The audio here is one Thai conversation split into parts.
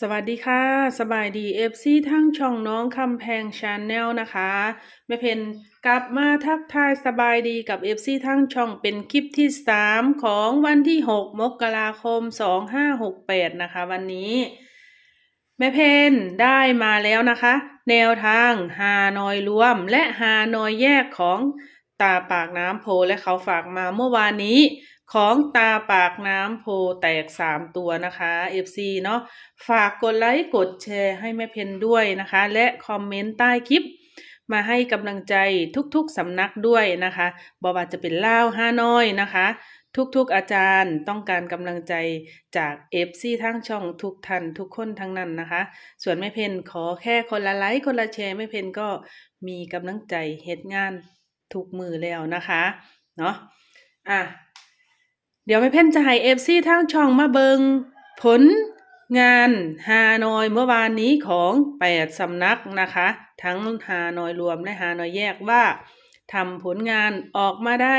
สวัสดีค่ะ สบายดีเอฟซีทั้งช่องน้องคำแพงชาแนลนะคะแม่เพนกลับมาทักทายสบายดีกับเอฟซีทั้งช่องเป็นคลิปที่3ของวันที่6มกราคม2568นะคะ วันนี้แม่เพนได้มาแล้วนะคะ แนวทางฮานอยรวมและฮานอยแยกของตาปากน้ำโพและเขาฝากมาเมื่อวานนี้ ของตาปากน้ำโพแตก3ตัวนะคะ FC เนาะฝากกดไลค์กดแชร์ให้แม่เพนด้วยนะคะ และคอมเมนต์ใต้คลิป มาให้กำลังใจทุกๆสำนักด้วยนะคะบอกว่าจะเป็นล่าวห้าน้อยนะคะ ทุกๆอาจารย์ต้องการกำลังใจจาก FC ทั้งช่องทุกท่านทุกคนทั้งนั้นนะคะ ส่วนแม่เพนขอแค่คนละไลค์คนละแชร์แม่เพนก็มีกำลังใจเฮ็ดงานทุกมือแล้วนะคะเนาะอะ เดี๋ยวแม่เพ่นจะให้เอฟซีทางช่องมาเบิงผลงานฮานอยเมื่อวานนี้ของแปดสำนักนะคะ ทั้งฮานอยรวมและฮานอยแยกว่าทำผลงานออกมาได้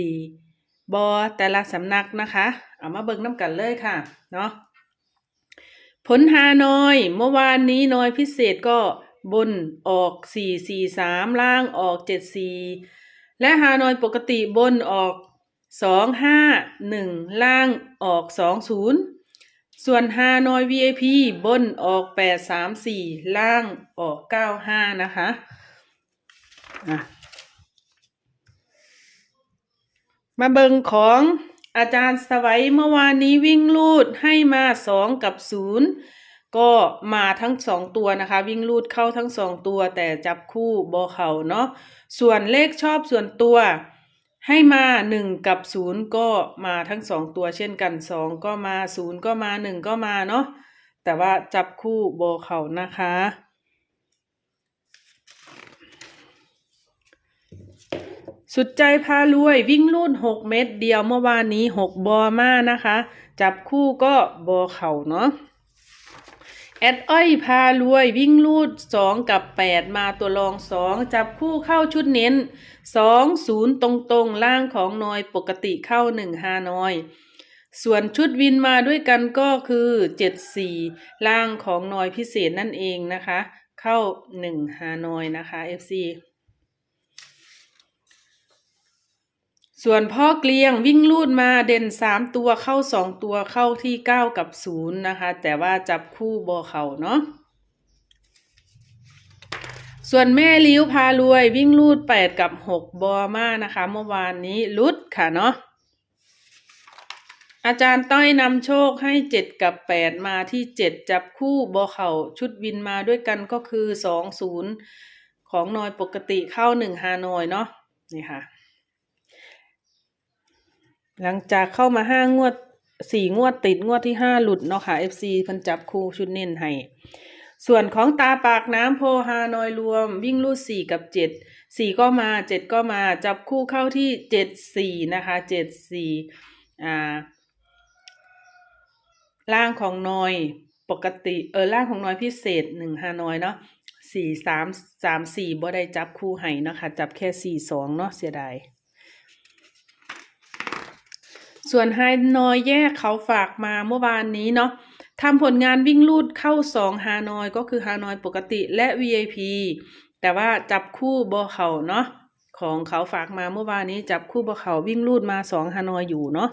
ดีบอแต่ละสำนักนะคะ เอามาเบิงน้ำกันเลยค่ะเนาะผลฮานอยเมื่อวานนี้นอยพิเศษก็บนออกสี่สี่สามล่างออกเจ็ดสี่และฮานอยปกติบนออก สองห้าหนึ่งล่างออกสองศูนย์ส่วนฮานอย VIP บนออกแปดสามสี่ล่างออกเก้าห้านะคะมาเบิงของอาจารย์สวัยเมื่อวานนี้วิ่งลูดให้มาสองกับศูนย์ก็มาทั้งสองตัวนะคะ วิ่งลูดเข้าทั้งสองตัวแต่จับคู่บอเข่าเนาะส่วนเลขชอบส่วนตัว ให้มาหนึ่งกับศูนย์ก็มาทั้งสองตัวเช่นกันสองก็มาศูนย์ก็มาหนึ่งก็มาเนาะแต่ว่าจับคู่โบเขานะคะ สุดใจพารวยวิ่งลูดหกเม็ดเดียวเมื่อวานนี้หกบอมานะคะ จับคู่ก็โบเขาเนาะ แอดอ้อยพารวยวิ่งลูดสองกับแปดมาตัวรองสองจับคู่เข้าชุดเน้นสองศูนย์ตรงตรงๆล่างของนอยปกติเข้าหนึ่งฮานอย ส่วนชุดวินมาด้วยกันก็คือเจ็ดสี่ล่างของนอยพิเศษนั่นเองนะคะ เข้าหนึ่งฮานอยนะคะ FC ส่วนพ่อเกลียงวิ่งลูดมาเด่นสามตัวเข้าสองตัวเข้าที่เก้ากับศูนย์นะคะ แต่ว่าจับคู่บอเขาเนาะส่วนแม่ลิ้วพารวยวิ่งลูดแปดกับหกบอมานะคะ เมื่อวานนี้ลุดค่ะเนาะอาจารย์ต้อยนำโชคให้เจ็ดกับแปดมาที่เจ็ดจับคู่บอเข่าชุดวินมาด้วยกันก็คือสองศูนย์ของนอยปกติเข้าหนึ่งฮานอยเนาะนี่ค่ะ หลังจากเข้ามาห้างวดสี่งวดติดงวดที่ห้าหลุดเนาะค่ะ FC พันจับคู่ชุดเน้นให้ส่วนของตาปากน้ำโพฮานอยรวม วิ่งลูดสี่กับเจ็ดสี่ก็มาเจ็ดก็มาจับคู่เข้าที่เจ็ดสี่นะคะเจ็ดสี่อ่าล่างของนอยปกติเออล่างของนอยพิเศษหนึ่งฮานอยเนาะสี่สามสามสี่บ่ได้จับคู่ให้เนาะคะ จับแค่สี่สองเนาะเสียดาย ส่วนไฮนอยแยกเขาฝากมาเมื่อวานนี้เนาะทำผลงานวิ่งลูดเข้าสองฮานอยก็คือฮานอยปกติและ VIP แต่ว่าจับคู่บอเขาเนาะของเขาฝากมาเมื่อวานนี้จับคู่บอเขาวิ่งลูดมาสองฮานอยอยู่เนาะ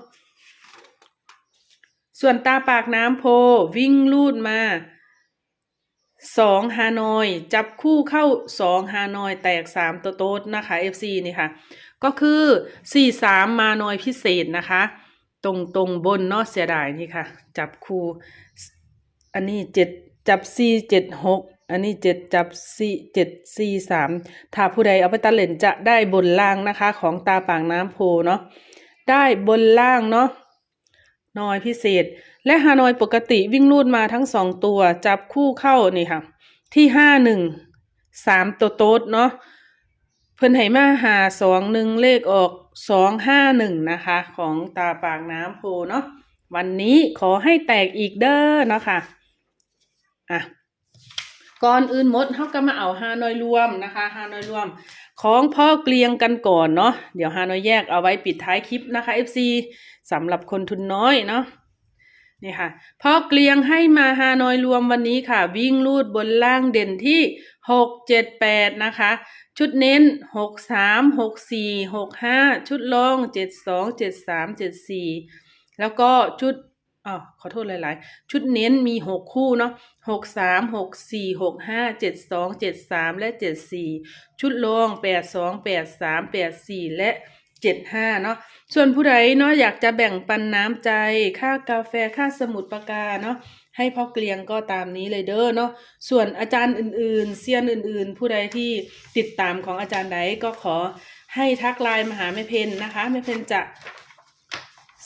ส่วนตาปากน้ำโพวิ่งลูดมาสองฮานอย จับคู่เข้าสองฮานอยแตกสามตัวโต๊ดนะคะ FC นี่ค่ะ ก็คือสี่สามมานอยพิเศษนะคะ ตรงตรงบนเนาะเสียดายนี่ค่ะ จับคู่ อันนี้เจ็ดจับสี่เจ็ดหกอันนี้เจ็ดจับสี่เจ็ดสี่สามถ้าผู้ใดเอาไปตัดเลนจะได้บนล่างนะคะ ของตาปากน้ำโพเนาะได้บนล่างเนาะนอยพิเศษ และฮานอยปกติวิ่งลูดมาทั้งสองตัว จับคู่เข้านี่ค่ะ ที่ห้าหนึ่งสามตัวโต๊ดเนาะ เพิ่นให้มาหาสองหนึ่งเลขออกสองห้าหนึ่งนะคะ ของตาปากน้ำโพเนาะวันนี้ขอให้แตกอีกเด้อเนาะค่ะอะก่อนอื่นหมดเขาก็มาเอาฮานอยรวมนะคะฮานอยรวม ของพ่อเกลียงกันก่อนเนาะเดี๋ยวฮานอยแยกเอาไว้ปิดท้ายคลิปนะคะ FC สำหรับคนทุนน้อยเนาะนี่ค่ะพ่อเกลียงให้มาฮานอยรวมวันนี้ค่ะ วิ่งลูดบนล่างเด่นที่หกเจ็ดแปดนะคะ ชุดเน้นหกสามหกสี่หกห้าชุดรองเจ็ดสองเจ็ดสามเจ็ดสี่แล้วก็ชุดอ๋อขอโทษหลาย ๆ ชุดเน้นมีหกคู่เนาะหกสามหกสี่หกห้าเจ็ดสองเจ็ดสามและเจ็ดสี่ชุดรองแปดสองแปดสามแปดสี่และเจ็ดห้าเนาะส่วนผู้ใดเนาะอยากจะแบ่งปันน้ำใจค่ากาแฟค่าสมุดปากกาเนาะ ให้พ่อเกลียงก็ตามนี้เลยเด้อเนาะส่วนอาจารย์อื่นๆเซียนอื่นๆ ผู้ใดที่ติดตามของอาจารย์ใดก็ขอให้ทักไลน์มาหาแม่เพนนะคะแม่เพนจะ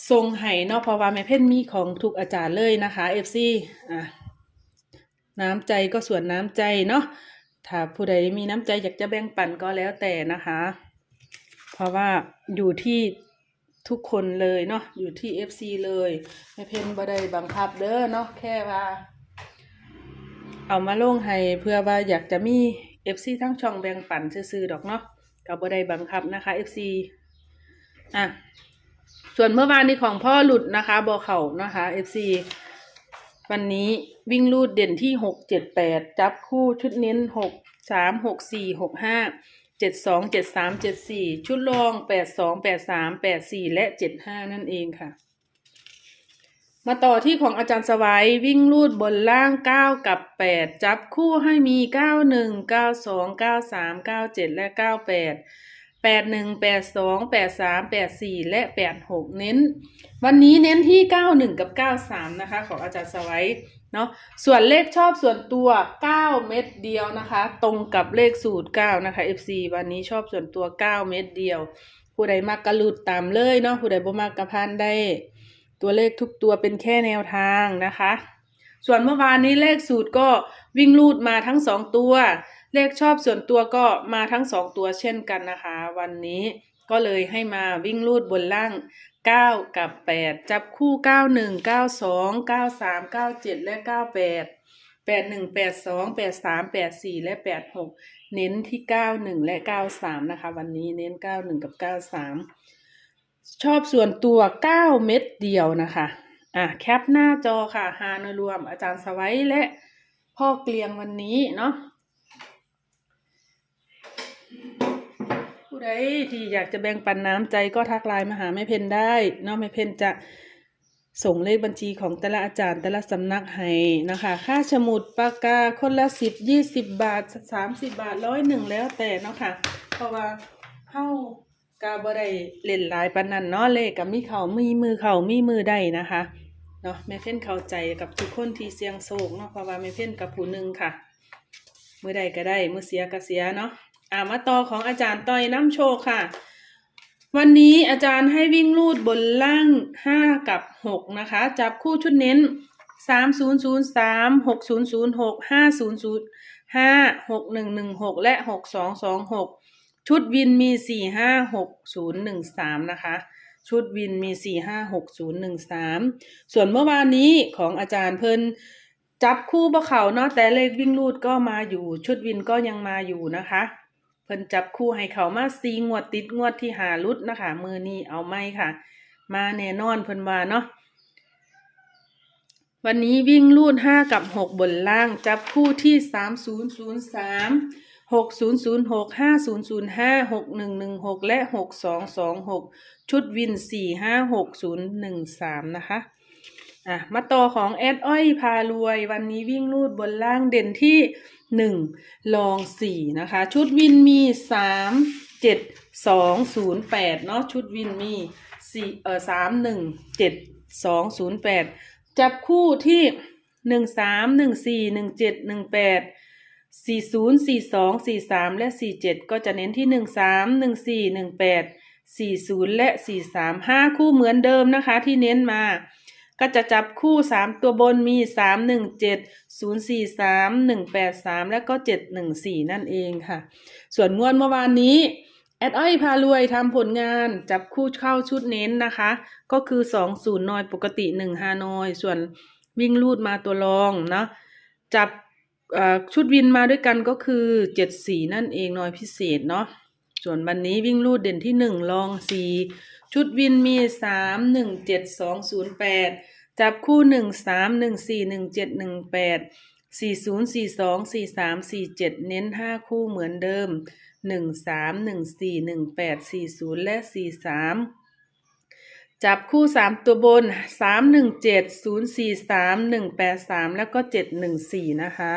ทรงให้เนาะเพราะว่าแม่เพนมีของทุกอาจารย์เลยนะคะ FC อะน้ำใจก็ส่วนน้ำใจเนาะถ้าผู้ใดมีน้ำใจอยากจะแบ่งปันก็แล้วแต่นะคะ เพราะว่าอยู่ที่ ทุกคนเลยเนาะอยู่ที่ FC เลยไม่เพนบ่ได้บังคับเด้อเนาะแค่ว่า เอามาลงให้เพื่อว่าอยากจะมี FC ทั้งช่องแบ่งปันซื่อๆดอกเนาะก็บ่ได้บังคับนะคะ FC อะส่วนเมื่อวานนี้ของพ่อหลุดนะคะบอเข่านะคะ FC วันนี้วิ่งลูดเด่นที่หกเจ็ดแปดจับคู่ชุดเน้นหกสามหกสี่หกห้า เจ็ดสองเจ็ดสามเจ็ดสี่ชุดรองแปดสองแปดสามแปดสี่และเจ็ดห้านั่นเองค่ะ มาต่อที่ของอาจารย์สวัยวิ่งลูดบนล่างเก้ากับแปดจับคู่ให้มีเก้าหนึ่งเก้าสองเก้าสามเก้าเจ็ดและเก้าแปด แปดหนึ่งแปดสองแปดสามแปดสี่และแปดหกเน้น วันนี้เน้นที่91กับ93นะคะ ของอาจารย์สวัยเนาะส่วนเลขชอบส่วนตัว9เม็ดเดียวนะคะ ตรงกับเลขสูตร9นะคะ FC วันนี้ชอบส่วนตัว9เม็ดเดียว ผู้ใดมักกระลุดตามเลยเนาะผู้ใดบ่มักกระพันได้ ตัวเลขทุกตัวเป็นแค่แนวทางนะคะ ส่วนเมื่อวานนี้เลขสูตรก็วิ่งลูดมาทั้ง2ตัว เลขชอบส่วนตัวก็มาทั้ง2ตัวเช่นกันนะคะ วันนี้ก็เลยให้มาวิ่งลูดบนล่างเก้ากับแปดจับคู่เก้าหนึ่งเก้าสองเก้าสามเก้าเจ็ดและเก้าแปดแปดหนึ่งแปดสองแปดสามแปดสี่และแปดหกเน้นที่เก้าหนึ่งและเก้าสามนะคะ วันนี้เน้นเก้าหนึ่งกับเก้าสามชอบส่วนตัวเก้าเม็ดเดียวนะคะ อะ แคปหน้าจอค่ะฮานรวมอาจารย์สวัยและพ่อเกลียงวันนี้เนาะ ใดที่อยากจะแบ่งปันน้ำใจก็ทักไลน์มาหาแม่เพนได้เนาะแม่เพนจะส่งเลขบัญชีของแต่ละอาจารย์แต่ละสำนักให้นะคะ ค่าสมุดปากกาคนละสิบยี่สิบบาทสามสิบบาทร้อยหนึ่งแล้วแต่เนาะค่ะ เพราะว่าเข้ากาบ่ได้เล่นหลายปานนั้นเนาะเลขกับมีเขามีมือเขามีมือได้นะคะเนาะแม่เพ่นเข้าใจกับทุกคนที่เสียงโศกเนาะเพราะว่าแม่เพ่นกับผู้หนึ่งค่ะ มือใดก็ได้มือเสียก็เสียเนาะ อามาต่อของอาจารย์ต้อยน้ำโชคค่ะ วันนี้อาจารย์ให้วิ่งลูดบนล่างห้ากับหกนะคะ จับคู่ชุดเน้นสามศูนย์ศูนย์สามหกศูนย์ศูนย์หกห้าศูนย์ศูนย์ห้าหกหนึ่งหนึ่งหกและหกสองสองหกชุดวินมีสี่ห้าหกศูนย์หนึ่งสามนะคะชุดวินมีสี่ห้าหกศูนย์หนึ่งสามส่วนเมื่อวานนี้ของอาจารย์เพิ่นจับคู่บ่เขาเนาะแต่เลขวิ่งลูดก็มาอยู่ ชุดวินก็ยังมาอยู่นะคะ เพิ่นจับคู่ให้เขามาซีงวดติดงวดที่หาลุดนะคะ มือนี้เอาไม่ค่ะ มาแน่นอนเพิ่นว่าเนาะวันนี้วิ่งลูดห้ากับหกบนล่าง จับคู่ที่สามศูนย์ศูนย์สามหกศูนย์ศูนย์หกห้าศูนย์ศูนย์ห้าหกหนึ่งหนึ่งหกและหกสองสองหกชุดวินสี่ห้าหกศูนย์หนึ่งสามนะคะอะมาต่อของแอดอ้อยพารวย วันนี้วิ่งลูดบนล่างเด่นที่ หนึ่งลองสี่นะคะ ชุดวินมีสามเจ็ดสองศูนย์แปดเนาะชุดวินมีสี่เออสามหนึ่งเจ็ดสองศูนย์แปดจับคู่ที่หนึ่งสามหนึ่งสี่หนึ่งเจ็ดหนึ่งแปดสี่ศูนย์สี่สองสี่สามและสี่เจ็ดก็จะเน้นที่หนึ่งสามหนึ่งสี่หนึ่งแปดสี่ศูนย์และสี่สามห้าคู่เหมือนเดิมนะคะที่เน้นมา ก็จะจับคู่สามตัวบนมีสามหนึ่งเจ็ดศูนย์สี่สามหนึ่งแปดสามและก็เจ็ดหนึ่งสี่นั่นเองค่ะ ส่วนงวดเมื่อวานนี้แอดอ้อยพารวยทำผลงานจับคู่เข้าชุดเน้นนะคะ ก็คือสองศูนย์นอยปกติหนึ่งฮานอยส่วนวิ่งลูดมาตัวรองเนาะจับชุดวินมาด้วยกันก็คือเจ็ดสี่นั่นเองนอยพิเศษเนาะส่วนวันนี้วิ่งลูดเด่นที่หนึ่งลองสี่ชุดวินมีสามหนึ่งเจ็ดสองศูนย์แปด จับคู่หนึ่งสามหนึ่งสี่หนึ่งเจ็ดหนึ่งแปดสี่ศูนย์สี่สองสี่สามสี่เจ็ดเน้นห้าคู่เหมือนเดิมหนึ่งสามหนึ่งสี่หนึ่งแปดสี่ศูนย์และสี่สามจับคู่สามตัวบนสามหนึ่งเจ็ดศูนย์สี่สามหนึ่งแปดสามแล้วก็เจ็ดหนึ่งสี่นะคะ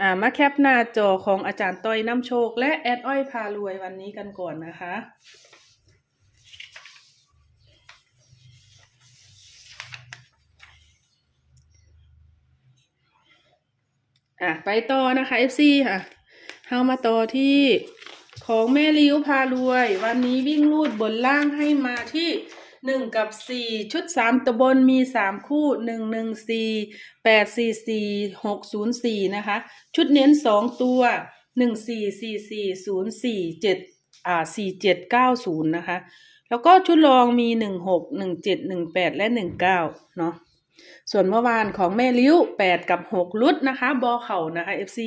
อ่ามาแคปหน้าจอของอาจารย์ต้อยน้ำโชค และแอดอ้อยพารวยวันนี้กันก่อนนะคะ อะไปต่อนะคะ FC ค่ะเฮามาต่อที่ของแม่ลิ้วพารวย วันนี้วิ่งรูดบนล่างให้มาที่หนึ่งกับสี่ชุดสามตัวบนมีสามคู่หนึ่งหนึ่งสี่แปดสี่สี่หกศูนย์สี่นะคะ ชุดเน้นสองตัวหนึ่งสี่สี่สี่ศูนย์สี่เจ็ดอ่าสี่เจ็ดเก้าศูนย์นะคะ แล้วก็ชุดรองมีหนึ่งหกหนึ่งเจ็ดหนึ่งแปดและหนึ่งเก้าเนาะ ส่วนเมื่อวานของแม่ลิ้วแปดกับหกลุดนะคะบอเข่านะคะ FC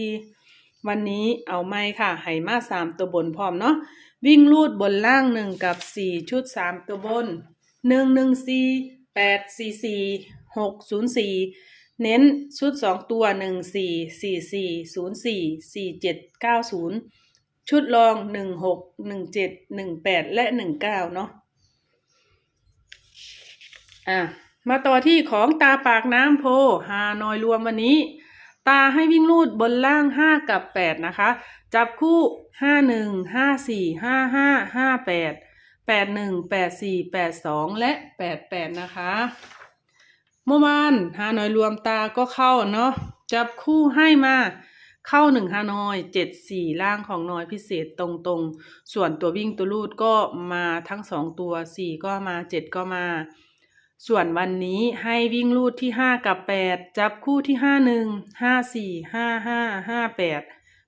วันนี้เอาไม่ค่ะไหมาสามตัวบนพร้อมเนาะวิ่งลูดบนล่างหนึ่งกับสี่ชุดสามตัวบนหนึ่งหนึ่งสี่แปดสี่สี่หกศูนย์สี่เน้นชุดสองตัวหนึ่งสี่สี่สี่ศูนย์สี่สี่เจ็ดเก้าศูนย์ชุดรองหนึ่งหกหนึ่งเจ็ดหนึ่งแปดและหนึ่งเก้าเนาะอะ มาต่อที่ของตาปากน้ำโพฮานอยรวมวันนี้ ตาให้วิ่งลูดบนล่างห้ากับแปดนะคะ จับคู่ห้าหนึ่งห้าสี่ห้าห้าห้าแปดแปดหนึ่งแปดสี่แปดสองและแปดแปดนะคะ เมื่อวานฮานอยรวมตาก็เข้าเนาะจับคู่ให้มาเข้าหนึ่งฮานอยเจ็ดสี่ล่างของนอยพิเศษตรงๆส่วนตัววิ่งตัวลูดก็มาทั้งสองตัวสี่ก็มาเจ็ดก็มา ส่วนวันนี้ให้วิ่งลูดที่ห้ากับแปดจับคู่ที่ห้าหนึ่งห้าสี่ห้าห้าห้าแปด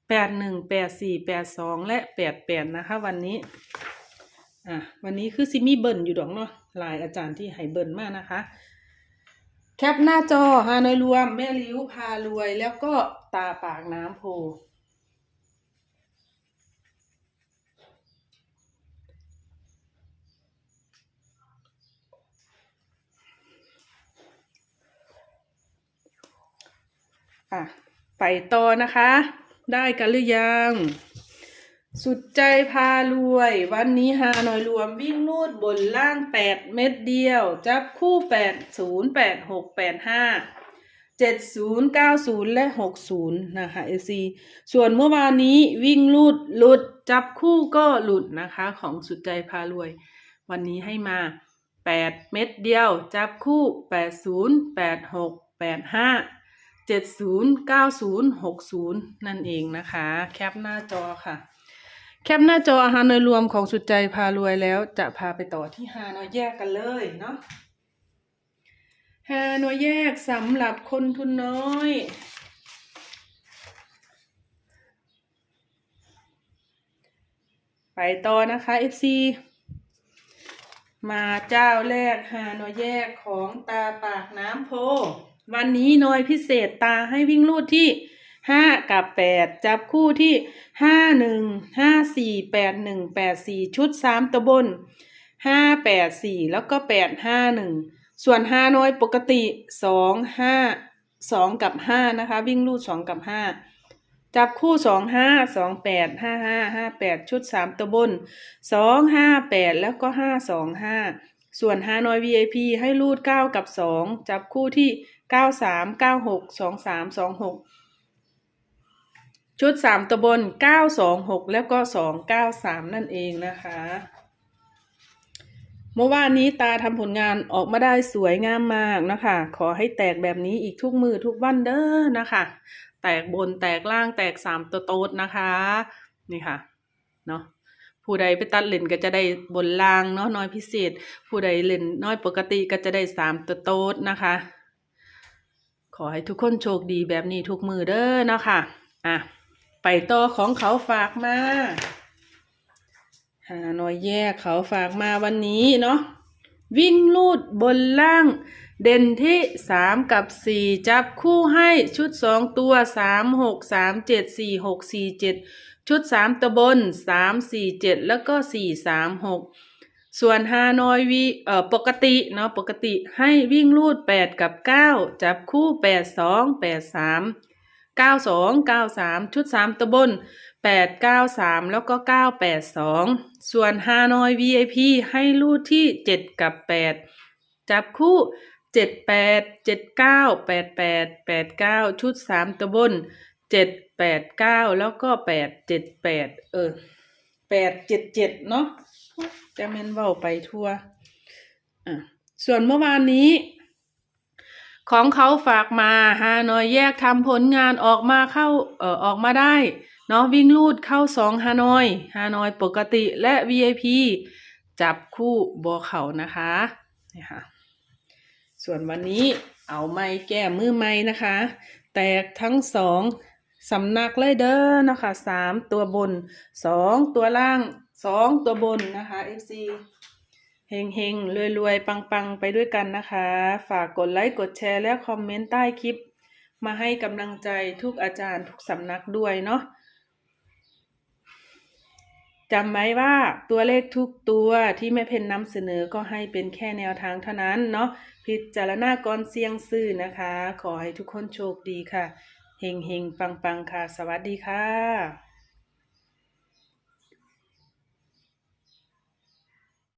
แปดหนึ่งแปดสี่แปดสองและแปดแปดนะคะ วันนี้ อะ วันนี้คือซิมี่เบิร์นอยู่ดอกเนาะลายอาจารย์ที่ให้เบิร์นมากนะคะ แคปหน้าจอฮานอยรวม แม่ลิ้วพารวย แล้วก็ตาปากน้ำโพ อะไปต่อนะคะ ได้กันหรือยัง สุดใจพารวย วันนี้ฮานอยรวมวิ่งนูดบนล่างแปดเม็ดเดียว จับคู่แปดศูนย์แปดหกแปดห้าเจ็ดศูนย์เก้าศูนย์และหกศูนย์นะคะเอซีส่วนเมื่อวานนี้วิ่งลูดหลุด จับคู่ก็หลุดนะคะของสุดใจพารวย วันนี้ให้มาแปดเม็ดเดียว จับคู่แปดศูนย์แปดหกแปดห้า เจ็ดศูนย์เก้าศูนย์หกศูนย์นั่นเองนะคะ แคปหน้าจอค่ะ แคปหน้าจออาหารโดยรวมของสุดใจพารวยแล้ว จะพาไปต่อที่ฮานอยแยกกันเลยเนาะฮานอยแยกสำหรับคนทุนน้อยไปต่อนะคะ FC มาเจ้าแรกฮานอยแยกของตาปากน้ำโพ วันนี้หน่อยพิเศษตาให้วิ่งลูดที่ห้ากับแปดจับคู่ที่ห้าหนึ่งห้าสี่แปดหนึ่งแปดสี่ชุดสามตัวบนห้าแปดสี่แล้วก็แปดห้าหนึ่งส่วนห้าน้อยปกติสองห้าสองกับห้านะคะ วิ่งลูดสองกับห้าจับคู่สองห้าสองแปดห้าห้าห้าแปดชุดสามตัวบนสองห้าแปดแล้วก็ห้าสองห้าส่วนฮาน้อย VIP ให้รูด9กับ2จับคู่ที่ 93 96 23 26ชุด3ตัวบน926แล้วก็293นั่นเองนะคะ เมื่อวานนี้ตาทำผลงานออกมาได้สวยงามมากนะคะ ขอให้แตกแบบนี้อีกทุกมือทุกวันเด้อนะคะ แตกบนแตกล่างแตก3ตัวโต๊ดนะคะ นี่ค่ะ เนาะผู้ใดไปตัดเลนก็จะได้บนล่างเนาะน้อยพิเศษ ผู้ใดเล่นน้อยปกติก็จะได้สามตัวโต๊ดนะคะ ขอให้ทุกคนโชคดีแบบนี้ทุกมือเด้อเนาะค่ะอะ ไปต่อของเขาฝากมาหาหน่อยแยกเขาฝากมาวันนี้เนาะวิ่งลูดบนล่าง เด่นที่สามกับสี่จับคู่ให้ชุดสองตัวสามหกสามเจ็ดสี่หกสี่เจ็ดชุดสามตะบนสามสี่เจ็ดแล้วก็สี่สามหก ส่วนฮานอยวีเอ่อปกติเนาะปกติให้วิ่งลูด 8 กับ 9 จับคู่ 8 2 8 3 9 2 9 3 ชุด 3ตัวบน 8 9 3 แล้วก็ 9 8 2 ส่วนฮานอย VIP ให้ลูดที่ 7 กับ 8 จับคู่ 7 8 7 9 8 8 8 9 ชุด 3ตัวบน 7 8 9 แล้วก็ 8 7 8 เออ 8 7 7 เนาะ จะแม่นเว้าไปทั่วอะส่วนเมื่อวานนี้ ของเขาฝากมาฮานอยแยกทำผลงานออกมาเข้าเอ่อออกมาได้เนาะวิ่งลูดเข้าสองฮานอยฮานอยปกติและ VIP จับคู่บอเขานะคะนี่ค่ะส่วนวันนี้เอาไม้แก้มือไม้นะคะ แตกทั้งสองสำนักเลยเด้อนะคะสามตัวบนสองตัวล่าง สองตัวบนนะคะ FC เฮงเฮงรวยรวยปังปังไปด้วยกันนะคะ ฝากกดไลค์กดแชร์และคอมเมนต์ใต้คลิป มาให้กำลังใจทุกอาจารย์ทุกสำนักด้วยเนาะจำไว้ว่าตัวเลขทุกตัวที่แม่เพนนำเสนอก็ให้เป็นแค่แนวทางเท่านั้นเนาะพิจารณาก่อนเสี่ยงซื้อนะคะ ขอให้ทุกคนโชคดีค่ะเฮงเฮงปังปังค่ะ สวัสดีค่ะ